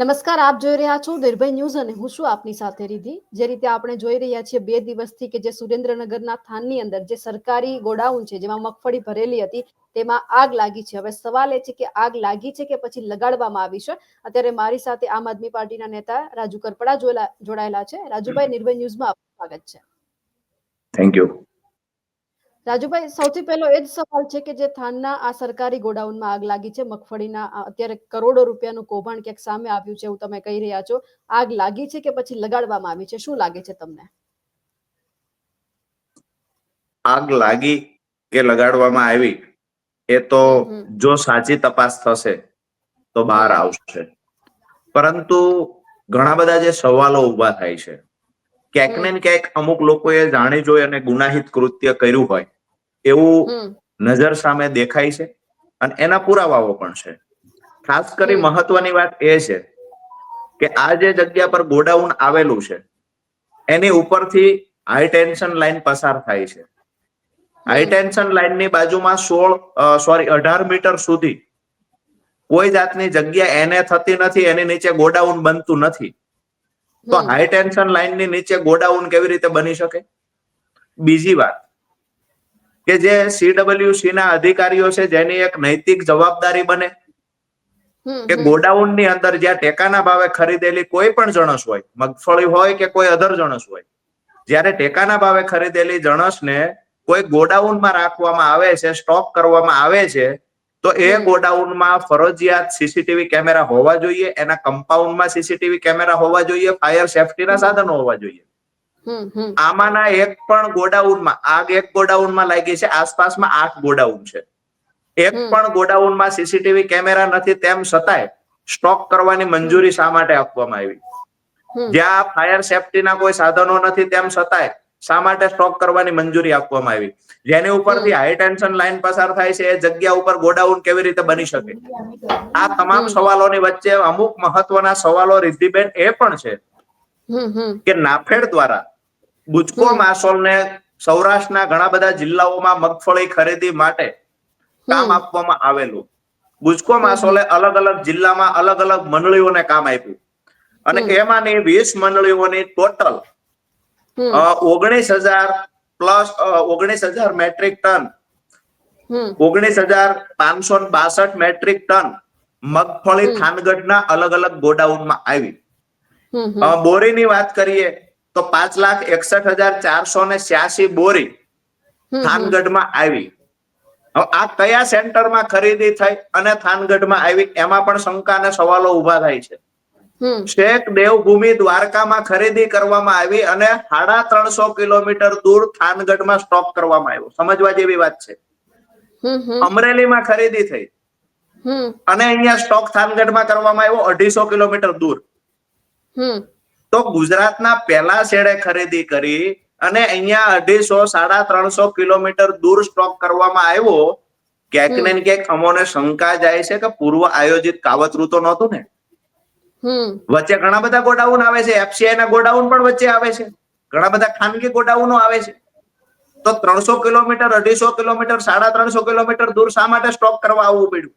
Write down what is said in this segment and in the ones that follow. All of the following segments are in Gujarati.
નમસ્કાર આપ જોઈ રહ્યા છો નિર્ભય ન્યૂઝ અને હું છું આપની સાથે રીધી જે રીતે આપણે જોઈ રહ્યા છીએ બે દિવસથી કે જે સુરેન્દ્રનગરના થાનની અંદર જે સરકારી ગોડાઉન છે જેમાં મગફળી ભરેલી હતી તેમાં આગ લાગી છે. હવે સવાલ એ છે કે આગ લાગી છે કે પછી લગાડવામાં આવી છે? અત્યારે મારી સાથે આમ આદમી પાર્ટીના નેતા રાજુ કરપડા જોડાયેલા છે. રાજુભાઈ નિર્ભય ન્યૂઝમાં આપનું સ્વાગત છે. થેન્ક યુ રાજુભાઈ સૌથી પહેલો એ જ સવાલ છે કે જે થાનના આ સરકારી ગોડાઉનમાં આગ લાગી છે. મગફળીના અત્યારે કરોડો રૂપિયાનું કૌભાંડ ક્યાંક સામે આવ્યું છે એવું તમે કહી રહ્યા છો. આગ લાગી છે કે પછી લગાડવામાં આવી છે? શું લાગે છે તમને? આગ લાગી કે લગાડવામાં આવી એ તો. જો સાચી તપાસ થશે તો બહાર આવશે. પરંતુ ઘણા બધા જે સવાલો ઊભા થાય છે. ક્યાંક ને ક્યાંક અમુક લોકોએ જાણી જોઈ અને ગુનાહિત કૃત્ય કર્યું હોય એવું નજર સામે દેખાય છે અને એના પુરાવાઓ પણ છે. ખાસ કરી મહત્વની વાત એ છે કે આ જે જગ્યા પર ગોડાઉન આવેલું છે એની ઉપરથી હાઈ ટેન્શન લાઈન પસાર થાય છે. હાઈ ટેન્શન લાઈનની બાજુમાં સોળ સોરી અઢાર મીટર સુધી કોઈ જાતની જગ્યા એને થતી નથી એની નીચે ગોડાઉન બનતું નથી. તો હાઈ ટેન્શન લાઈનની નીચે ગોડાઉન કેવી રીતે બની શકે? બીજી વાત કે જે સીડબ્લ્યુસી ના અધિકારીઓ છે જેની એક નૈતિક જવાબદારી બને કે ગોડાઉનની અંદર જ્યાં ટેકાના ભાવે ખરીદેલી કોઈ પણ જણસ હોય મગફળી હોય કે કોઈ અધર જણસ હોય જ્યારે ટેકાના ભાવે ખરીદેલી જણસને કોઈ ગોડાઉનમાં રાખવામાં આવે છે સ્ટોક કરવામાં આવે છે તો એ. ગોડાઉનમાં ફરજિયાત સીસીટીવી કેમેરા હોવા જોઈએ એના કમ્પાઉન્ડમાં સીસીટીવી કેમેરા હોવા જોઈએ ફાયર સેફટીના સાધનો હોવા જોઈએ. આમાંના એક પણ ગોડાઉનમાં આગ એક ગોડાઉનમાં લાગી છે આસપાસમાં આઠ ગોડાઉન છે. એક પણ ગોડાઉનમાં સીસીટીવી કેમેરા નથી તેમ છતાંય સ્ટોક કરવાની મંજૂરી શા માટે આપવામાં આવી? જ્યાં ફાયર સેફટીના કોઈ સાધનો નથી તેમ છતાંય શા માટે સ્ટોક કરવાની મંજૂરી આપવામાં આવી? જેની ઉપરથી હાઈ ટેન્શન લાઈન પસાર થાય છે એ જગ્યા ઉપર ગોડાઉન કેવી રીતે બની શકે? આ તમામ. સવાલોની વચ્ચે અમુક મહત્વના સવાલો રિદ્ધિબેન એ પણ છે. કે નાફેડ દ્વારા હમ. માસોલને સૌરાષ્ટ્રના ઘણા બધા જિલ્લાઓમાં મગફળી ખરીદી માટે કામ આપવામાં આવેલું હમ. માસોલે અલગ અલગ જિલ્લામાં અલગ અલગ મંડળીઓને કામ આપ્યું અને. એમાંની વીસ મંડળીઓની ટોટલ ઓગણીસ હજાર પ્લસ ઓગણીસ હજાર મેટ્રિક ટન ઓગણીસ હજાર પાંચસો બાસઠ મેટ્રિક ટન મગફળી. થાનગઢના અલગ અલગ ગોડાઉનમાં આવી. બોરીની વાત કરીએ તો પાંચ લાખ એકસઠ હજાર ચારસો ને છ્યાસી બોરી. થાનગઢમાં આવી હવે આ કયા સેન્ટરમાં ખરીદી થઈ અને થાનગઢમાં આવી એમાં પણ શંકા અને સવાલો ઊભા થાય છે. શેખ દેવભૂમિ દ્વારકામાં ખરીદી કરવામાં આવી અને સાડા ત્રણસો કિલોમીટર દૂર થાનગઢમાં સ્ટોક કરવામાં આવ્યો સમજવા જેવી વાત છે. અમરેલીમાં ખરીદી થઈ અને અહીંયા સ્ટોક થાનગઢમાં કરવામાં આવ્યો અઢીસો કિલોમીટર દૂર હમ. તો ગુજરાતના પહેલા શેડે ખરીદી કરી અને અહીંયા અઢીસો સાડા ત્રણસો કિલોમીટર દૂર સ્ટોક કરવામાં આવ્યો. ક્યાંક ને ક્યાંક અમોને શંકા જાય છે કે પૂર્વ આયોજિત કાવતરું તો નહોતું ને? વચ્ચે ઘણા બધા ગોડાઉન આવે છે. એફસીઆઈ ના ગોડાઉન પણ વચ્ચે આવે છે. ઘણા બધા ખાનગી ગોડાઉનો આવે છે. તો ત્રણસો કિલોમીટર અઢીસો કિલોમીટર સાડા ત્રણસો કિલોમીટર દૂર શા માટે સ્ટોક કરવા આવવું પડ્યું?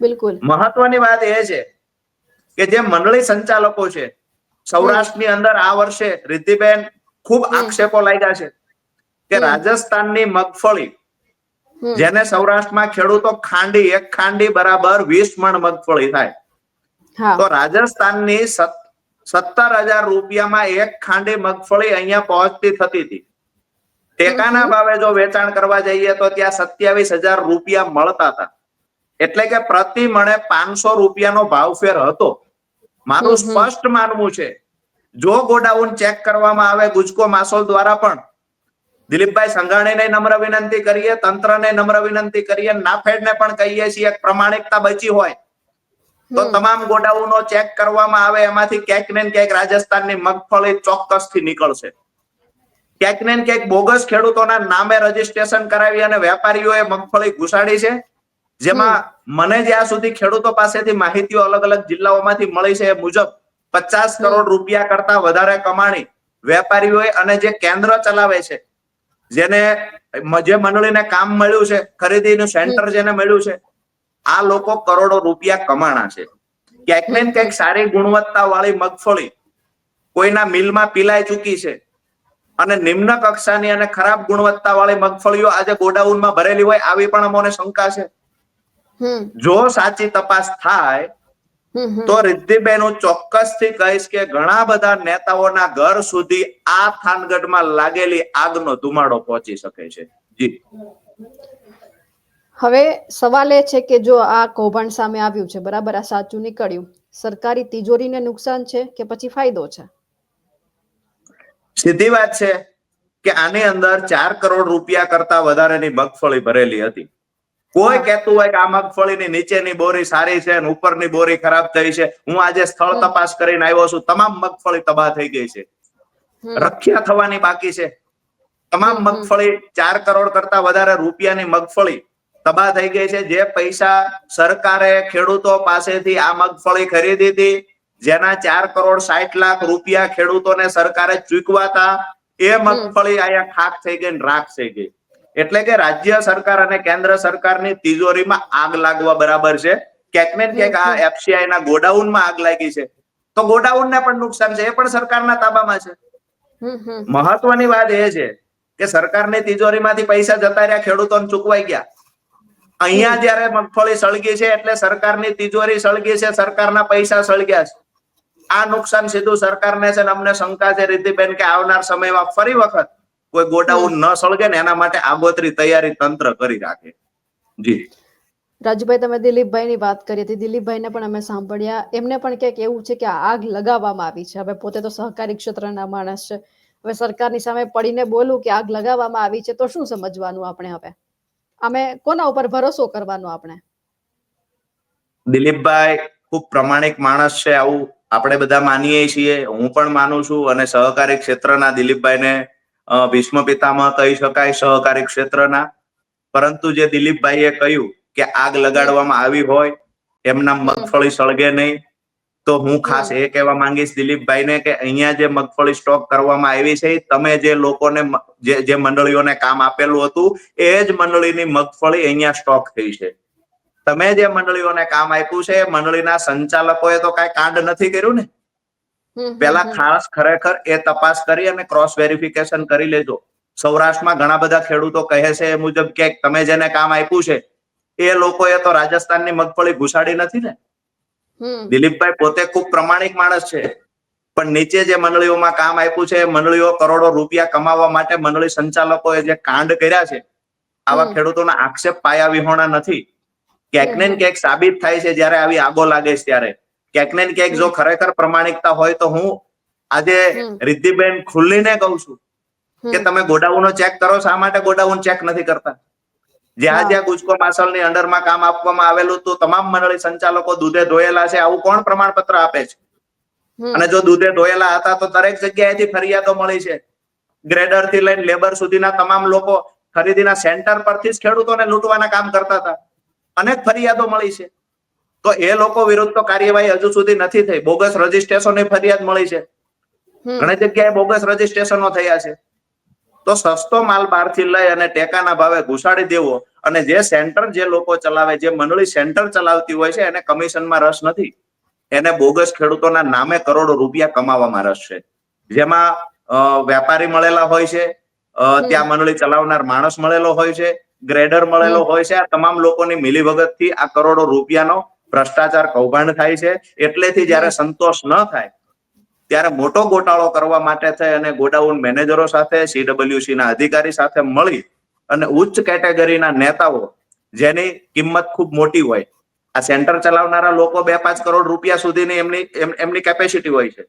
બિલકુલ. મહત્વની વાત એ છે કે જે મંડળી સંચાલકો છે સૌરાષ્ટ્રની અંદર આ વર્ષે રિદ્ધિબેન ખૂબ આક્ષેપો લાગ્યા છે કે. રાજસ્થાનની મગફળી જેને સૌરાષ્ટ્રમાં ખેડૂતો ખાંડી એક ખાંડી બરાબર વીસ મણ મગફળી થાય. તો રાજસ્થાનની સત્તર હજાર રૂપિયામાં એક ખાંડી મગફળી અહીંયા પહોંચતી થતી હતી. ટેકાના ભાવે જો વેચાણ કરવા જઈએ તો ત્યાં સત્યાવીસ હજાર રૂપિયા મળતા હતા. એટલે કે પ્રતિ મણે પાંચસો રૂપિયાનો ભાવ ફેર હતો. મારું. સ્પષ્ટ માનવું છે. જો ગોડાઉન ચેક કરવામાં આવે ગુજકો માસોલ દ્વારા પણ દિલીપભાઈ સંઘાણીને નમ્ર વિનંતી કરીએ તંત્રને નમ્ર વિનંતી કરીએ નાફેડને પણ કહીએ છીએ એક પ્રમાણિકતા બચી હોય તો તમામ ગોડાઉનો ચેક કરવામાં આવે એમાંથી ક્યાંક ને ક્યાંક રાજસ્થાનની મગફળી ચોક્કસથી નીકળશે. ક્યાંક ને ક્યાંક બોગસ ખેડૂતોના નામે રજીસ્ટ્રેશન કરાવી અને વેપારીઓએ મગફળી ઘુસાડી છે. જેમાં મને જ્યાં સુધી ખેડૂતો પાસેથી માહિતીઓ અલગ અલગ જિલ્લાઓમાંથી મળી છે એ મુજબ પચાસ કરોડ રૂપિયા કરતા વધારે કમાણી વેપારીઓએ અને જે કેન્દ્ર ચલાવે છે જેને જે મંડળીને કામ મળ્યું છે ખરીદીનું સેન્ટર જેને મળ્યું છે આ લોકો કરોડો રૂપિયા કમાણા છે. ક્યાંક ને ક્યાંક સારી ગુણવત્તા વાળી મગફળી કોઈના મિલમાં પીલાઈ ચૂકી છે અને નિમ્ન કક્ષાની અને ખરાબ ગુણવત્તા વાળી મગફળીઓ આજે ગોડાઉનમાં ભરેલી હોય આવી પણ અમોને શંકા છે. જો સાચી તપાસ થાય. તો રિદ્ધિબેન હું ચોક્કસથી કહીશ કે ઘણા બધા નેતાઓના ઘર સુધી આ થાનગઢમાં લાગેલી આગનો ધુમાડો પહોંચી શકે છે. જી. હવે સવાલ એ છે કે જો આ કૌભાંડ સામે આવ્યું છે બરાબર? આ સાચું નીકળ્યું. સરકારી તિજોરીને નુકસાન છે કે પછી ફાયદો છે? સીધી વાત છે કે આની અંદર ચાર કરોડ રૂપિયા કરતા વધારેની મગફળી ભરેલી હતી. કોઈ કહેતું હોય કે આ મગફળીની નીચેની બોરી સારી છે અને ઉપરની બોરી ખરાબ થઈ છે હું આજે સ્થળ તપાસ કરીને આવ્યો છું તમામ મગફળી તબાહ થઈ ગઈ છે. રખ્યા થવાની બાકી છે. તમામ. મગફળી ચાર કરોડ કરતા વધારે રૂપિયાની મગફળી તબાહ થઈ ગઈ છે. જે પૈસા સરકારે ખેડૂતો પાસેથી આ મગફળી ખરીદી હતી જેના ચાર કરોડ સાઠ લાખ રૂપિયા ખેડૂતોને સરકારે ચૂકવાતા એ મગફળી અહીંયા ખાક થઈ ગઈ રાખ થઈ ગઈ. એટલે કે રાજ્ય સરકાર અને કેન્દ્ર સરકારની તિજોરીમાં આગ લાગવા બરાબર છે. ક્યાંક ને ક્યાંક આ એફસીઆઈ ના ગોડાઉનમાં આગ લાગી છે. તો ગોડાઉનને પણ નુકસાન છે. એ પણ સરકારના તાબામાં છે. મહત્વની વાત એ છે કે સરકારની તિજોરીમાંથી પૈસા જતા રહ્યા ખેડૂતોને ચૂકવાઈ ગયા. અહીંયા જયારે મગફળી સળગી છે એટલે સરકારની તિજોરી સળગી છે સરકારના પૈસા સળગ્યા છે. આ નુકસાન સીધું સરકારને છે ને અમને શંકા છે. રીતિબેન કે આવનાર સમયમાં ફરી વખત કોઈ ગોડાઉન ન સળગે ને એના માટે આગોતરી તૈયારી તંત્ર કરી રાખે. જી. રાજુભાઈ તમે દિલીપભાઈની વાત કરી હતી. દિલીપભાઈને પણ અમે સાંભળ્યા. એમને પણ ક્યાંક એવું છે કે આગ લગાવવામાં આવી છે. હવે પોતે તો સહકારી ક્ષેત્રના માણસ છે. હવે સરકારની સામે પડીને બોલું કે આગ લગાવવામાં આવી છે તો શું સમજવાનું આપણે હવે? અમે કોના ઉપર ભરોસો કરવાનો આપણે? દિલીપભાઈ ખૂબ પ્રમાણિક માણસ છે આવું આપણે બધા માનીએ છીએ. હું પણ માનું છું અને સહકારી ક્ષેત્રના દિલીપભાઈને ભીષ્મ પિતામહ કહી શકાય સહકારી ક્ષેત્રના. પરંતુ જે દિલીપભાઈએ કહ્યું કે આગ લગાડવામાં આવી હોય એમના મગફળી સળગે નહીં તો હું ખાસ એ કહેવા માંગીશ દિલીપભાઈને કે અહીંયા જે મગફળી સ્ટોક કરવામાં આવી છે તમે જે લોકોને જે જે મંડળીઓને કામ આપેલું હતું એ જ મંડળીની મગફળી અહીંયા સ્ટોક થઈ છે. તમે જે મંડળીઓને કામ આપ્યું છે મંડળીના સંચાલકોએ તો કાંઈ કાંડ નથી કર્યું ને? પેલા ખાસ ખરેખર એ તપાસ કરી અને ક્રોસ વેરિફિકેશન કરી લેજો. સૌરાષ્ટ્રમાં ઘણા બધા ખેડૂતો કહે છે એ મુજબ કે તમે જેને કામ આપ્યું છે એ લોકોએ તો રાજસ્થાનની મગફળી ઘુસાડી નથી ને? દિલીપભાઈ પોતે ખૂબ પ્રમાણિક માણસ છે પણ નીચે જે મંડળીઓમાં કામ આપ્યું છે મંડળીઓ કરોડો રૂપિયા કમાવા માટે મંડળી સંચાલકોએ જે કાંડ કર્યા છે આવા. ખેડૂતોના આક્ષેપ પાયા વિહોણા નથી. ક્યાંક ને ક્યાંક સાબિત થાય છે જ્યારે આવી આગો લાગે છે ત્યારે. ક્યાંક ને ક્યાંક જો ખરેખર પ્રમાણિકતા હોય તો હું આજે રિદ્ધિબેન ખુલ્લીને કહું છું કે તમે ગોડાઉનો ચેક કરો શા માટે ગોડાઉન ચેક નથી કરતા? જ્યાં જ્યાં ગુજકો માસલની અંડરમાં કામ આપવામાં આવેલું હતું તમામ મંડળી સંચાલકો દૂધે ધોયેલા છે આવું કોણ પ્રમાણપત્ર આપે છે? અને જો દૂધે ધોયેલા હતા તો દરેક જગ્યાએથી ફરિયાદો મળી છે. ગ્રેડરથી લઈને લેબર સુધીના તમામ લોકો ખરીદીના સેન્ટર પરથી જ ખેડૂતોને લૂંટવાના કામ કરતા હતા. અનેક ફરિયાદો મળી છે. તો એ લોકો વિરુદ્ધ તો કાર્યવાહી હજુ સુધી નથી થઈ. બોગસ રજીસ્ટ્રેશન ફરિયાદ મળી છે. ઘણી જગ્યાએ બોગસ રજીસ્ટ્રેશનો થયા છે. તો સસ્તો માલ બહારથી લઈ અને ટેકાના ભાવે ઘુસાડી દેવો અને જે સેન્ટર જે લોકો ચલાવે જે મંડળી સેન્ટર ચલાવતી હોય છે એને કમિશનમાં રસ નથી. એને બોગસ ખેડૂતોના નામે કરોડો રૂપિયા કમાવામાં રસ છે. જેમાં વેપારી મળેલા હોય છે ત્યાં મંડળી ચલાવનાર માણસ મળેલો હોય છે ગ્રેડર મળેલો હોય છે આ તમામ લોકોની મિલીભગતથી આ કરોડો રૂપિયાનો ભ્રષ્ટાચાર કૌભાંડ થાય છે એટલેથી જ્યારે સંતોષ ન થાય ત્યારે મોટો ગોટાળો કરવા માટે થઈ અને ગોડાઉન મેનેજરો સાથે સીડબ્લ્યુસી ના અધિકારી સાથે મળી અને ઉચ્ચ કેટેગરીના નેતાઓ જેની કિંમત ખૂબ મોટી હોય આ સેન્ટર ચલાવનારા લોકો બે પાંચ કરોડ રૂપિયા સુધીની એમની એમની કેપેસિટી હોય છે.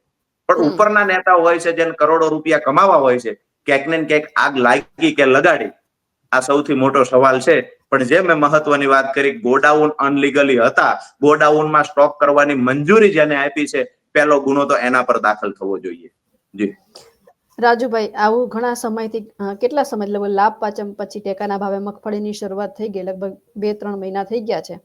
પણ. ઉપરના નેતાઓ હોય છે જેને કરોડો રૂપિયા કમાવા હોય છે ક્યાંક ને ક્યાંક આગ લાગી કે લગાડી આ સૌથી મોટો સવાલ છે. પણ જે મેં મહત્વની વાત કરી, ગોડાઉન અનલીગલી હતા. ગોડાઉનમાં સ્ટોક કરવાની મંજૂરી જેને આપી છે, પહેલો ગુનો તો એના પર દાખલ થવો જોઈએ. જી. રાજુભાઈ, આવું ઘણા સમયથી કેટલા સમય, લગભગ લાભ પાચમ પછી ટેકાના ભાવે મગફળીની શરૂઆત થઈ ગઈ, લગભગ બે ત્રણ મહિના થઈ ગયા છે.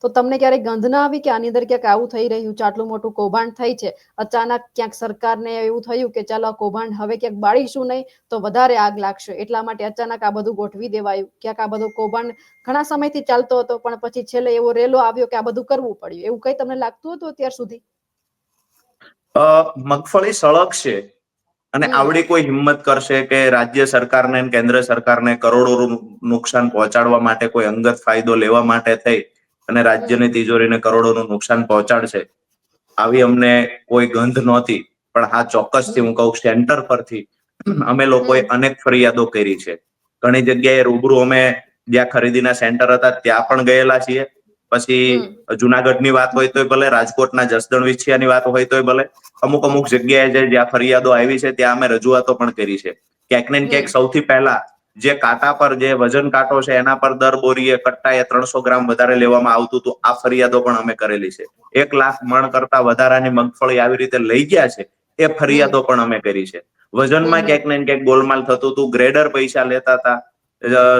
તો તમને ક્યારેક ગંધ ના આવી કે આની અંદર ક્યાંક આવું થઈ રહ્યું છે? આટલું મોટું કૌભાંડ થઈ છે? અચાનક ક્યાંક સરકારને એવું થયું કે ચાલો આ કૌભાંડ હવે ક્યાંક બાળીશું નહીં તો વધારે આગ લાગશે. એટલા માટે અચાનક આ બધું ગોઠવી દેવાયું. ક્યાંક આ બધું કૌભાંડ ઘણા સમયથી ચાલતો હતો પણ પછી છેલ્લે એવો રેલો આવ્યો કે આ બધું કરવું પડ્યું. એવું કઈ તમને લાગતું હતું અત્યાર સુધી? અ, મગફળી સળગશે અને આવડી કોઈ હિંમત કરશે કે રાજ્ય સરકારને કેન્દ્ર સરકારને કરોડો નુકસાન પહોંચાડવા માટે કોઈ અંગત ફાયદો લેવા માટે થઈ? અને રાજ્યની તિજોરીને કરોડોનું નુકસાન પહોંચાડશે. આવી અમને કોઈ ગંધ નહોતી પણ હા ચોક્કસથી હું કહું સેન્ટર પરથી અમે લોકોએ અનેક ફરિયાદો કરી છે. ઘણી જગ્યાએ રૂબરૂ અમે જ્યાં ખરીદીના સેન્ટર હતા ત્યાં પણ ગયેલા છીએ. પછી જુનાગઢની વાત હોય તોય ભલે રાજકોટના જસદણ વિછિયાની વાત હોય તોય ભલે. અમુક અમુક જગ્યાએ જે જ્યાં ફરિયાદો આવી છે ત્યાં અમે રજૂઆતો પણ કરી છે. ક્યાંક ને ક્યાંક સૌથી પહેલા જે કાંટા પર જે વજન કાંટો છે એના પર દર બોરીએ કટ્ટાએ ત્રણસો ગ્રામ વધારે લેવામાં આવતું હતું આ ફરિયાદો પણ અમે કરેલી છે એક લાખ મણ કરતા વધારાની મગફળી આવી રીતે લઈ ગયા છે એ ફરિયાદો પણ અમે કરી છે વજનમાં. ક્યાંક ને ક્યાંક ગોલમાલ થતું હતું ગ્રેડર પૈસા લેતા હતા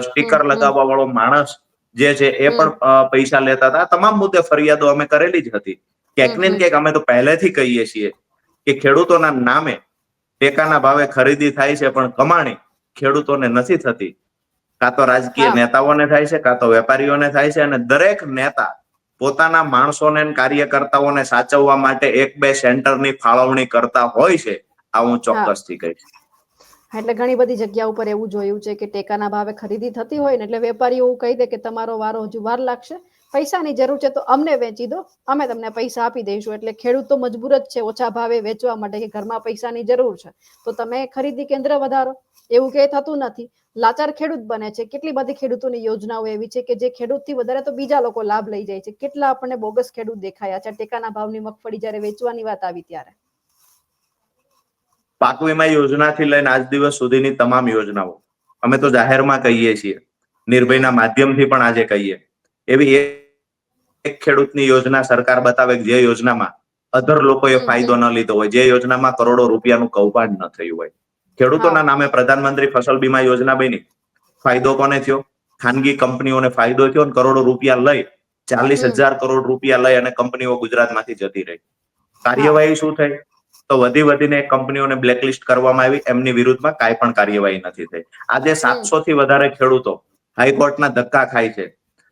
સ્ટીકર. લગાવવા વાળો માણસ જે છે એ પણ પૈસા લેતા હતા તમામ મુદ્દે ફરિયાદો અમે કરેલી જ હતી ક્યાંક ને. ક્યાંક અમે તો પહેલેથી કહીએ છીએ કે ખેડૂતોના નામે ટેકાના ભાવે ખરીદી થાય છે પણ કમાણી ખેડૂતોને નથી થતી. કાં તો રાજકીય નેતાઓને થાય છે કાં તો વેપારીઓને થાય છે અને દરેક નેતા પોતાના માણસોને કાર્યકર્તાઓને સાચવવા માટે એક બે સેન્ટરની ફાળવણી કરતા હોય છે. આ હું ચોક્કસથી કહીશ. એટલે ઘણી બધી જગ્યા ઉપર એવું જોયું છે કે ટેકાના ભાવે ખરીદી થતી હોય ને એટલે વેપારીઓ એવું કહી દે કે તમારો વારો હજુ વાર લાગશે. પૈસાની જરૂર છે તો અમને વેચી દો. અમે તમને પૈસા આપી દઈશું. એટલે ખેડૂત તો મજબૂર જ છે ઓછા ભાવે વેચવા માટે કે ઘરમાં પૈસાની જરૂર છે. તો તમે ખરીદી કેન્દ્ર વધારો. એવું કે થતું નથી. લાચાર ખેડૂત બને છે. કેટલી બધી ખેડૂતોની યોજનાઓ એવી છે કે જે ખેડૂતથી વધારે તો બીજા લોકો લાભ લઈ જાય છે. કેટલા આપણને બોગસ ખેડૂત દેખાયા છે. ટેકાના ભાવની મગફળી જ્યારે વેચવાની વાત આવી ત્યારે. પાક વીમા યોજનાથી લઈને આજ દિવસ સુધીની તમામ યોજનાઓ. અમે તો જાહેરમાં કહીએ છીએ. નિર્ભયના માધ્યમથી પણ આજે કહીએ. એવી એક ખેડૂતની યોજના સરકાર બતાવે જે યોજનામાં અધર લોકોએ. ફાયદો ન લીધો હોય. જે યોજનામાં કરોડો રૂપિયાનું કૌભાંડ ન થયું હોય. ખેડૂતોના નામે પ્રધાનમંત્રી ફસલ બીમા યોજના બની. ફાયદો કોને થયો? ખાનગી કંપનીઓને ફાયદો થયો અને કરોડો રૂપિયા લઈ ચાલીસ હજાર કરોડ રૂપિયા લઈ અને કંપનીઓ ગુજરાતમાંથી જતી રહી. કાર્યવાહી શું થઈ? તો વધી વધીને કંપનીઓને બ્લેકલિસ્ટ કરવામાં આવી. એમની વિરુદ્ધમાં કાંઈ પણ કાર્યવાહી નથી થઈ. આજે સાતસો થી વધારે ખેડૂતો હાઈકોર્ટના ધક્કા ખાય છે.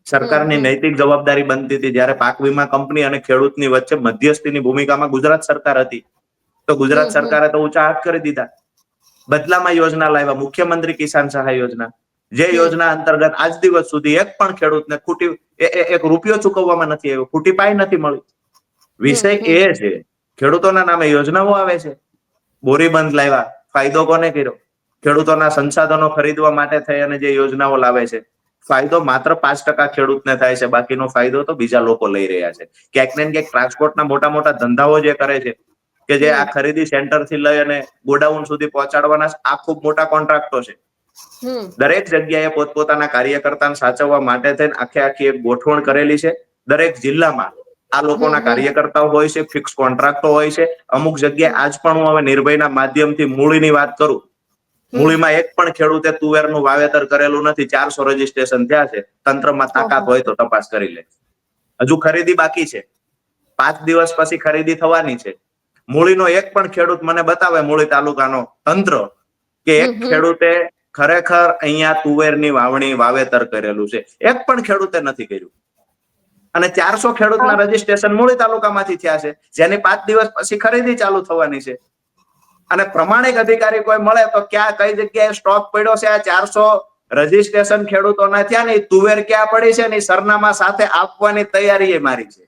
સરકારની. નૈતિક જવાબદારી બનતી હતી. જ્યારે પાક વીમા કંપની અને ખેડૂતની વચ્ચે મધ્યસ્થીની ભૂમિકામાં ગુજરાત સરકાર હતી. તો ગુજરાત. સરકારે તો ઊંચા હાથ કરી દીધા. બદલામાં યોજના લાવ્યા. મુખ્યમંત્રી કિસાન સહાય યોજના. જે યોજના અંતર્ગત આજ દિવસ સુધી એક પણ ખેડૂતને ખૂટી એક રૂપિયો ચૂકવવામાં નથી આવ્યો. ખૂટી પાય નથી મળી. વિષય એ છે ખેડૂતોના નામે યોજનાઓ આવે છે. બોરી બંધ લાવ્યા ફાયદો કોને કર્યો? ખેડૂતોના સંસાધનો ખરીદવા માટે થઈ અને જે યોજનાઓ લાવે છે ફાયદો માત્ર પાંચ ટકા ખેડૂતને થાય છે. બાકીનો ફાયદો તો બીજા લોકો લઈ રહ્યા છે. ક્યાંક ને ક્યાંક ટ્રાન્સપોર્ટના મોટા મોટા ધંધાઓ જે કરે છે કે જે આ ખરીદી સેન્ટરથી લઈ અને ગોડાઉન સુધી પહોંચાડવાના આ ખૂબ મોટા કોન્ટ્રાક્ટો છે. દરેક જગ્યાએ પોતપોતાના કાર્યકર્તાને સાચવવા માટે થઈને આખે આખી એક ગોઠવણ કરેલી છે. દરેક જિલ્લામાં આ લોકોના. કાર્યકર્તાઓ હોય છે ફિક્સ કોન્ટ્રાક્ટો હોય છે. અમુક જગ્યાએ આજ પણ હું હવે નિર્ભયના માધ્યમથી મૂળીની વાત કરું. મૂળીમાં એક પણ ખેડૂતે તુવેરનું વાવેતર કરેલું નથી. ચારસો રજીસ્ટ્રેશન થયા છે. તંત્રમાં તાકાત હોય તો તપાસ કરી લે. હજુ ખરીદી બાકી છે. પાંચ દિવસ પછી ખરીદી થવાની છે. મૂળીનો એક પણ ખેડૂત મને બતાવે મૂળી તાલુકાનો તંત્ર કે એક. ખેડૂતે ખરેખર અહીંયા તુવેરની વાવણી વાવેતર કરેલું છે. એક પણ ખેડૂતે નથી કર્યું. અને ચારસો ખેડૂતના રજીસ્ટ્રેશન મૂળી તાલુકામાંથી થયા છે. જેની પાંચ દિવસ પછી ખરીદી ચાલુ થવાની છે. અને પ્રમાણિક અધિકારી કોઈ મળે તો ક્યાં કઈ જગ્યાએ સ્ટોક પડ્યો છે આ ચારસો રજીસ્ટ્રેશન ખેડૂતોના? થયા ને તુવેર ક્યાં પડી છે? ને સરનામા સાથે આપવાની તૈયારી એ મારી છે.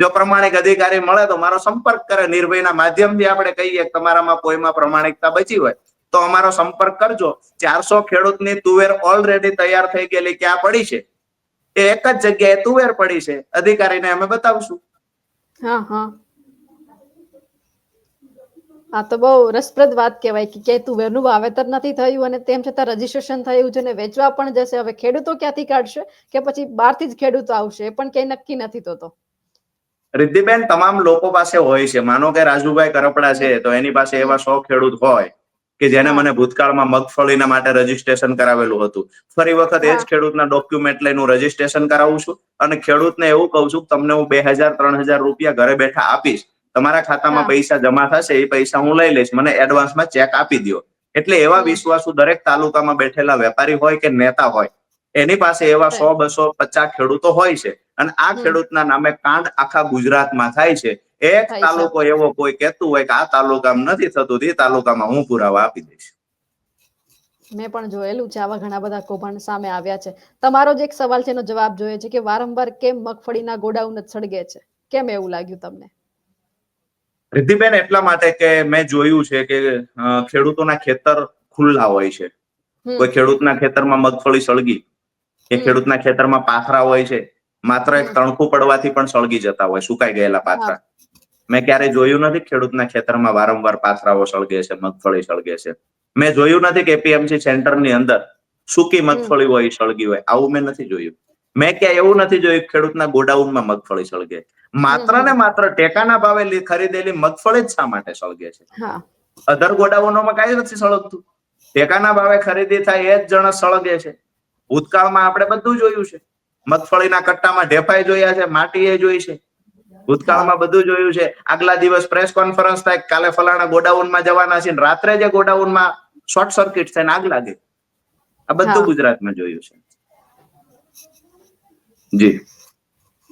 જો પ્રમાણિક અધિકારી મળે તો મારો સંપર્ક કરે. નિર્ભયના માધ્યમથી આપણે કહીએ તમારામાં કોઈમાં પ્રમાણિકતા બચી હોય, તો અમારો સંપર્ક કરજો. ચારસો ખેડૂતની તુવેર ઓલરેડી તૈયાર થઈ ગયેલી ક્યાં પડી છે? એ એક જ જગ્યાએ તુવેર પડી છે. અધિકારીને અમે બતાવશું. હા હા. આ તો બહુ રસપ્રદ વાત કહેવાય કે ક્યાંય તુવેરનું વાવેતર નથી થયું અને તેમ છતાં રજીસ્ટ્રેશન થયું છે ને વેચવા પણ જશે. હવે ખેડૂતો ક્યાંથી કાઢશે? કે પછી બહારથી જ ખેડૂતો આવશે? એ પણ ક્યાંય નક્કી નથી તો રિદ્ધિબેન તમામ લોકો પાસે હોય છે. માનો કે રાજુભાઈ કરપડા છે તો એની પાસે એવા સો ખેડૂત હોય કે જેને મને ભૂતકાળમાં મગફળીના માટે રજીસ્ટ્રેશન કરાવેલું હતું. ફરી વખત એ જ ખેડૂતના ડોક્યુમેન્ટ લઈને હું રજીસ્ટ્રેશન કરાવું છું અને ખેડૂતને એવું કહું છું કે તમને હું બે હજાર ત્રણ હજાર રૂપિયા ઘરે બેઠા આપીશ. તમારા ખાતામાં પૈસા જમા થશે એ પૈસા હું લઈ લઈશ. મને એડવાન્સમાં ચેક આપી દો એટલે એવા વિશ્વાસુ દરેક તાલુકામાં બેઠેલા વેપારી હોય કે નેતા હોય એની પાસે એવા સો બસો પચાસ ખેડૂતો હોય છે. અને આ ખેડૂતના નામે કાંડ આખા ગુજરાતમાં થાય છે. એક તાલુકો એવો કોઈ કહેતું હોય કે આ તાલુકામાં નથી થતું તે તાલુકામાં હું પુરાવા આપી દઈશ. મેં પણ જોયેલું છે. આવા ઘણા બધા કૌભાંડ સામે આવ્યા છે. તમારો જે એક સવાલ છે એનો જવાબ જોઈએ છે કે વારંવાર કેમ મગફળીના ગોડાઉન સળગે છે? કેમ એવું લાગ્યું તમને? રિદ્ધિબેન એટલા માટે કે મેં જોયું છે કે ખેડૂતોના ખેતર ખુલ્લા હોય છે. કોઈ ખેડૂતના ખેતરમાં મગફળી સળગી. હમ. ખેડૂતના ખેતરમાં પાથરા હોય છે માત્ર એક તણખું પડવાથી પણ સળગી જતા હોય સુકાઈ ગયેલા પાથરા. મેં ક્યારેય જોયું નથી ખેડૂતના ખેતરમાં વારંવાર પાથરાઓ સળગે છે મગફળી સળગે છે. મેં જોયું નથી કે એપીએમસી સેન્ટરની અંદર સૂકી મગફળી હોય સળગી હોય આવું મેં નથી જોયું. મેં ક્યાંય એવું નથી જોયું ખેડૂતના ગોડાઉનમાં મગફળી સળગે. માત્ર ને માત્ર ટેકાના ભાવે ખરીદેલી મગફળી જ શા માટે સળગે છે? અધર ગોડાઉનોમાં કઈ નથી સળગતું. ટેકાના ભાવે ખરીદી થાય એ જ જણ સળગે છે. ભૂતકાળમાં આપણે બધું જોયું છે. મગફળીના કટ્ટામાં ઢેફાઈ જોયા છે માટી એ જોઈ છે. ભૂતકાળમાં બધું જોયું છે. આગલા દિવસ પ્રેસ કોન્ફરન્સ થાય કાલે ફલાણા ગોડાઉનમાં જવાના છે. ને રાત્રે જે ગોડાઉનમાં શોર્ટ સર્કિટ થઈને આગ લાગે. આ બધું ગુજરાતમાં જોયું છે. જી.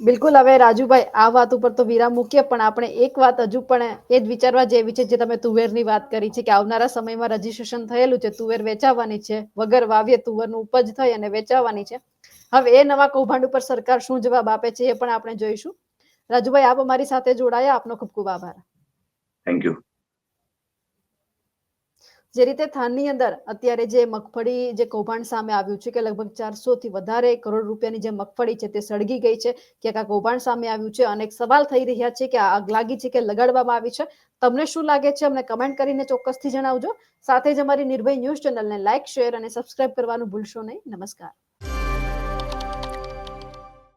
બિલકુલ, હવે રાજુભાઈ, આ વાત ઉપર તો વિરામ મૂકીએ, પણ આપણે એક વાત હજુ પણ એ જ વિચારવા જેવી છે, જે તમે તુવેરની વાત કરી છે કે આવનારા સમયમાં રજીસ્ટ્રેશન થયેલું છે, તુવેર વેચાવાની છે, વગર વાવીએ તુવેરનું ઉપજ થઈ અને વેચાવાની છે. હવે એ નવા કૌભાંડ ઉપર સરકાર શું જવાબ આપે છે એ પણ આપણે જોઈશું. રાજુભાઈ, આપ અમારી સાથે જોડાયા, આપનો ખૂબ ખૂબ આભાર. થેન્ક યુ જે રીતે થાનની અંદર અત્યારે જે મગફળી, જે કૌભાંડ સામે આવ્યું છે કે લગભગ ચારસો થી વધારે કરોડ રૂપિયાની જે મગફળી છે તે સળગી ગઈ છે કે આ કૌભાંડ સામે આવ્યું છે. અનેક સવાલ થઈ રહ્યા છે કે આગ લાગી છે કે લગાડવામાં આવી છે. તમને શું લાગે છે અમને કમેન્ટ કરીને ચોક્કસથી જણાવજો. સાથે જ અમારી નિર્ભય ન્યૂઝ ચેનલને લાઇક શેર અને સબસ્ક્રાઇબ કરવાનું ભૂલશો નહીં. નમસ્કાર.